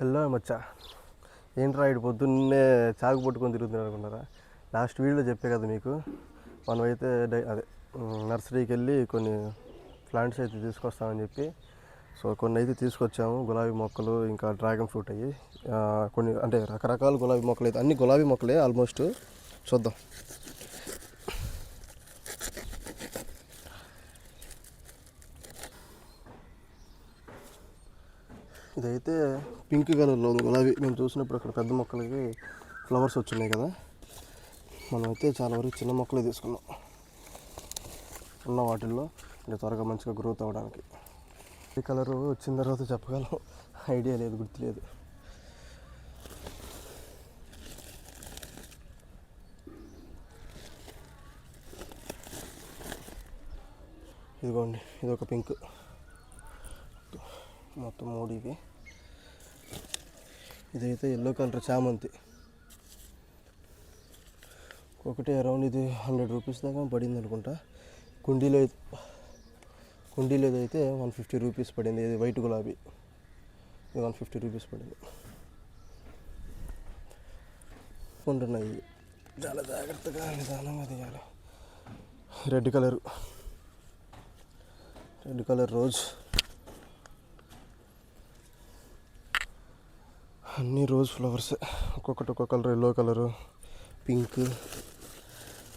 Hello మచ్చ. ఏంట్రా ఇటు పొద్దున్నే చాకు పట్టుకొని తిరుగుతున్నారు అనుకున్నారా లాస్ట్ వీడియోలో చెప్పే కదా మీకు. మనమైతే డై అదే నర్సరీకి వెళ్ళి కొన్ని ప్లాంట్స్ అయితే తీసుకొస్తామని చెప్పి. సో కొన్ని అయితే తీసుకొచ్చాము. గులాబీ మొక్కలు ఇంకా డ్రాగన్ ఫ్రూట్ అయ్యి కొన్ని అంటే రకరకాల గులాబీ మొక్కలు అయితే అన్ని గులాబీ మొక్కలే ఆల్మోస్ట్. చూద్దాం. ఇదైతే పింక్ కలర్లో ఉంది. గులాబీ మేము చూసినప్పుడు అక్కడ పెద్ద మొక్కలకి ఫ్లవర్స్ వచ్చున్నాయి కదా. మనమైతే చాలా వరకు చిన్న మొక్కలే తీసుకున్నాం. ఉన్న వాటిల్లో ఇంకా త్వరగా మంచిగా గ్రోత్ అవ్వడానికి. ఈ కలర్ వచ్చిన తర్వాత చెప్పగలం. ఐడియా లేదు గుర్తులేదు. ఇదిగోండి ఇది ఒక పింక్. మొత్తం మూడు ఇవి. ఇదైతే ఎల్లో కలర్ చామంతి. ఒకటి అరౌండ్ ఇది హండ్రెడ్ రూపీస్ దాకా పడింది అనుకుంటా. కుండీలో అయితే కుండీలో అయితే వన్ ఫిఫ్టీ రూపీస్ పడింది. ఇది వైట్ గులాబీ. ఇది వన్ ఫిఫ్టీ రూపీస్ పడింది. ఉంటున్నాయి. చాలా జాగ్రత్తగా నిదానంగా తీయాలి red colour red colour rose అన్ని రోజ్ ఫ్లవర్స్. ఒక్కొక్కటి ఒక్కొక్క కలర్ ఎల్లో కలరు పింక్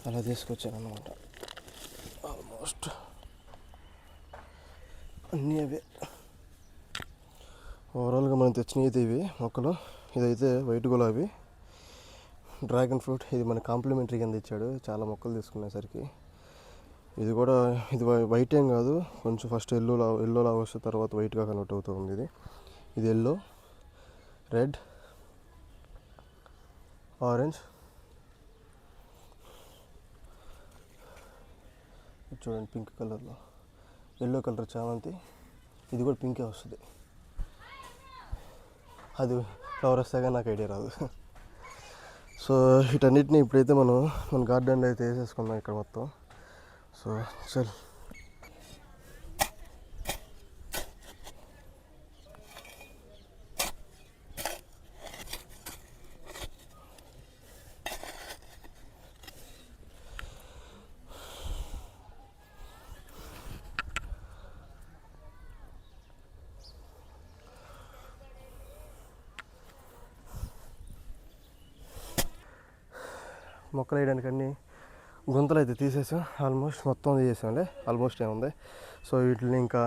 అలా తీసుకొచ్చాను అనమాట ఆల్మోస్ట్ అన్నీ అవే. ఓవరాల్గా మనం తెచ్చినవి అయితే ఇవి మొక్కలు. ఇదైతే వైట్ గులాబీ. డ్రాగన్ ఫ్రూట్ ఇది మన కాంప్లిమెంటరీ కింద ఇచ్చాడు. చాలా మొక్కలు తీసుకునేసరికి. ఇది కూడా ఇది వైట్ ఏం కాదు. కొంచెం ఫస్ట్ ఎల్లో ఎల్లో లాగా వస్తే తర్వాత వైట్గా కన్వర్ట్ అవుతూ ఉంది ఇది ఇది ఎల్లో రెడ్ ఆరెంజ్ చూడండి పింక్ కలర్లో ఎల్లో కలర్ చామంతి. ఇది కూడా పింకే వస్తుంది. అది ఫ్లవర్ వస్తాగా నాకు ఐడియా రాదు. సో వీటన్నిటిని ఇప్పుడైతే మనం మన గార్డెన్లో అయితే వేసేసుకున్నాం ఇక్కడ మొత్తం. సో చల్. మొక్కలు వేయడానికి అన్ని గుంతలు అయితే తీసేసాం. ఆల్మోస్ట్ మొత్తం తీసేసాంలే ఆల్మోస్ట్ ఏముంది. సో వీటిని ఇంకా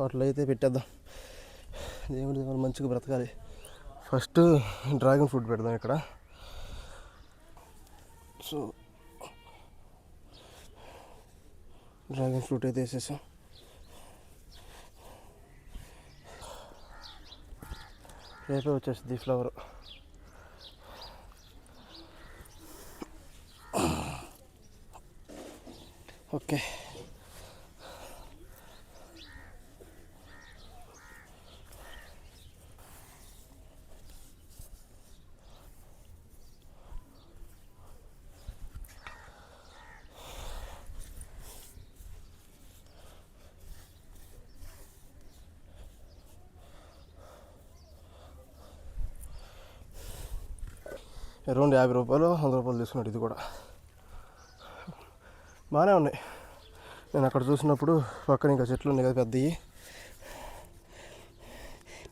వాటిలో అయితే పెట్టేద్దాం. దేవుడి దేవుడు మంచిగా బ్రతకాలి. ఫస్ట్ డ్రాగన్ ఫ్రూట్ పెడదాం ఇక్కడ. సో డ్రాగన్ ఫ్రూట్ అయితే వేసేసాం. రేపే ది ఫ్లవర్. ఓకే. అరౌండ్ యాభై రూపాయలు వంద రూపాయలు తీసుకున్నాడు ఇది కూడా. బాగానే ఉన్నాయి. నేను అక్కడ చూసినప్పుడు పక్కన ఇంకా చెట్లు ఉన్నాయి కదా పెద్దవి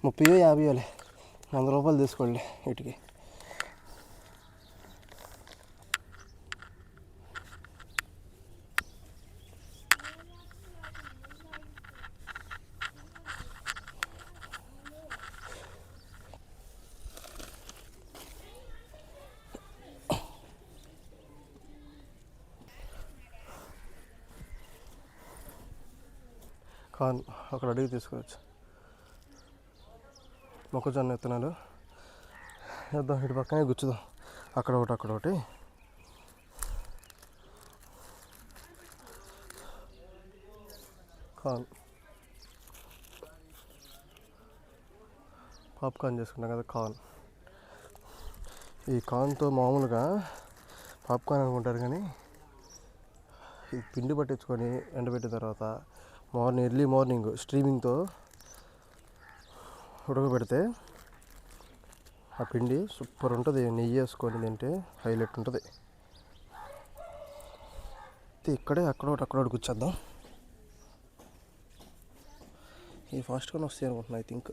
ముప్పై యాభై వేలే వంద రూపాయలు తీసుకోండి వీటికి. కార్న్ అక్కడ అడిగి తీసుకోవచ్చు. మొక్కజొన్న విత్తనాలు. వేద్దాం ఇటు పక్కనే గుచ్చుదాం. అక్కడ ఒకటి అక్కడ ఒకటి. కార్న్ పాప్కార్న్ చేసుకున్నాం కదా కార్న్ ఈ కార్న్తో మామూలుగా పాప్కార్న్ అనుకుంటారు కానీ ఈ పిండి పట్టించుకొని ఎండబెట్టిన తర్వాత మార్నింగ్ ఎర్లీ మార్నింగ్ స్ట్రీమింగ్తో ఉడకబెడితే ఆ పిండి సూపర్ ఉంటుంది. నెయ్యి వేసుకొని తింటే హైలైట్ ఉంటుంది. అయితే ఇక్కడే అక్కడ ఒకటి అక్కడ ఒకటి కూర్చోద్దాం ఈ ఫాస్ట్గానే వస్తాయి అనుకుంటున్నా ఐ థింక్.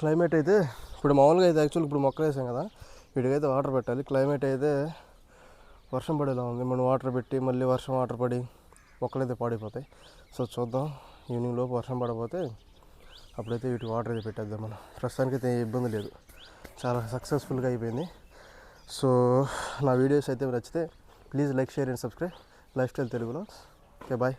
క్లైమేట్ అయితే ఇప్పుడు మామూలుగా అయితే యాక్చువల్ ఇప్పుడు మొక్కలు వేసాం కదా వీటికైతే వాటర్ పెట్టాలి. క్లైమేట్ అయితే వర్షం పడేలా ఉంది. మనం వాటర్ పెట్టి మళ్ళీ వర్షం వాటర్ పడి మొక్కలైతే పాడైపోతాయి. సో చూద్దాం. ఈవినింగ్ లోపు వర్షం పడకపోతే అప్పుడైతే వీటికి వాటర్ అయితే పెట్టేద్దాం మనం. ప్రస్తుతానికి అయితే ఇబ్బంది లేదు. చాలా సక్సెస్ఫుల్గా అయిపోయింది. సో నా వీడియోస్ అయితే నచ్చితే please like share and subscribe life style తెలుగులో ఓకే బాయ్